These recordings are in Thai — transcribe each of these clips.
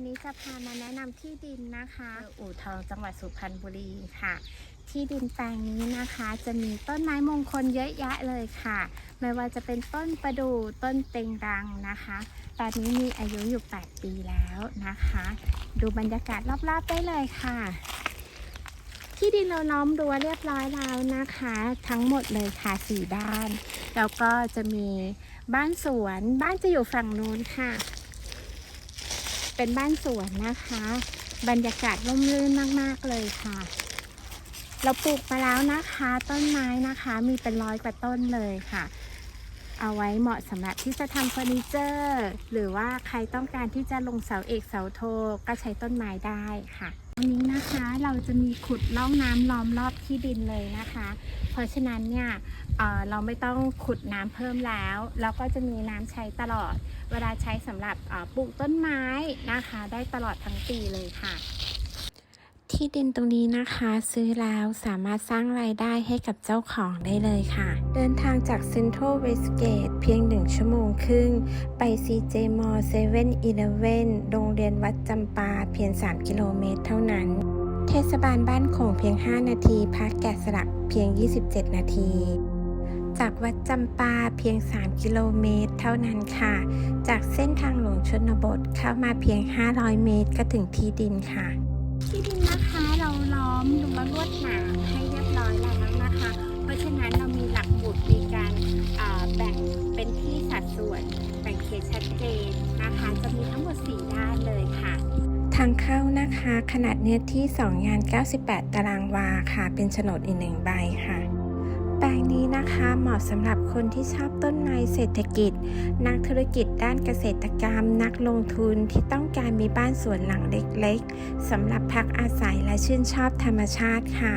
วันนี้จะพามาแนะนำที่ดินนะคะอู่ทองจังหวัดสุพรรณบุรีค่ะ ที่ดินแปลงนี้นะคะจะมีต้นไม้มงคลเยอะแยะเลยค่ะ ไม่ว่าจะเป็นต้นประดู่ต้นเต็งรังนะคะ ตอนนี้มีอายุอยู่ 8 ปีแล้วนะคะ ดูบรรยากาศรอบๆได้เลยค่ะ ที่ดินเราล้อมรั้วเรียบร้อยแล้วนะคะ ทั้งหมดเลยค่ะสี่ด้าน แล้วก็จะมีบ้านสวนบ้านจะอยู่ฝั่งนู้นค่ะ เป็นบ้านสวนนะคะ บรรยากาศร่มรื่นมากๆเลยค่ะ เราปลูกมาแล้วนะคะ ต้นไม้นะคะ มีเป็นร้อยกว่าต้นเลยค่ะ เอาไว้เหมาะสำหรับที่จะทำเฟอร์นิเจอร์ หรือว่าใครต้องการที่จะลงเสาเอกเสาโทก็ใช้ต้นไม้ได้ค่ะตรงนี้นะคะเราจะมีขุดล่องน้ำล้อมรอบที่ดินเลยนะคะ เพราะฉะนั้นเนี่ยเเราไม่ต้องขุดน้ำเพิ่มแล้วเราก็จะมีน้ำใช้ตลอด เวลาใช้สำหรับปลูกต้นไม้นะคะ ได้ตลอดทั้งปีเลยค่ะ ที่ดินตรงนี้นะคะซื้อแล้วสามารถสร้างรายได้ให้กับเจ้าของได้เลยค่ะ เดินทางจากเซ็นทรัลเวสเกตเพียง1ชั่วโมงครึ่ง ไป CJ m a l l 7 e เ e ่ e โรงเรียนวัดจำปาเพียง 3 กิโลเมตรเท่านั้น เทศบาลบ้านโขงเพียง 5 นาที พักแกะสลักเพียง 27 นาที จากวัดจำปาเพียง 3 กิโลเมตรเท่านั้นค่ะ จากเส้นทางหลวงชนบทเข้ามาเพียง 500 เมตรก็ถึงที่ดินค่ะ ล้อมรั้วลวดหนามให้เรียบร้อยแล้วนะคะ เพราะฉะนั้นเรามีหลักหมุดมีการแบ่งเป็นที่สัดส่วนแบ่งเขตชัดเจนนะคะ จะมีทั้งหมด 4 ด้านเลยค่ะ ทางเข้านะคะ ขนาดเนื้อที่ 2 งาน 98 ตารางวาค่ะ เป็นโฉนดอีกหนึ่งใบค่ะ ลงนี้นะคะเหมาะสำหรับคนที่ชอบต้นไม้เศรษฐกิจ นักธุรกิจด้านเกษตรกรรม นักลงทุนที่ต้องการมีบ้านสวนหลังเล็กๆสำหรับพักอาศัยและชื่นชอบธรรมชาติค่ะ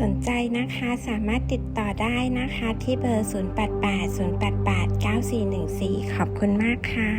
สนใจนะคะสามารถติดต่อได้นะคะที่เบอร์ 0880889414 ขอบคุณมากค่ะ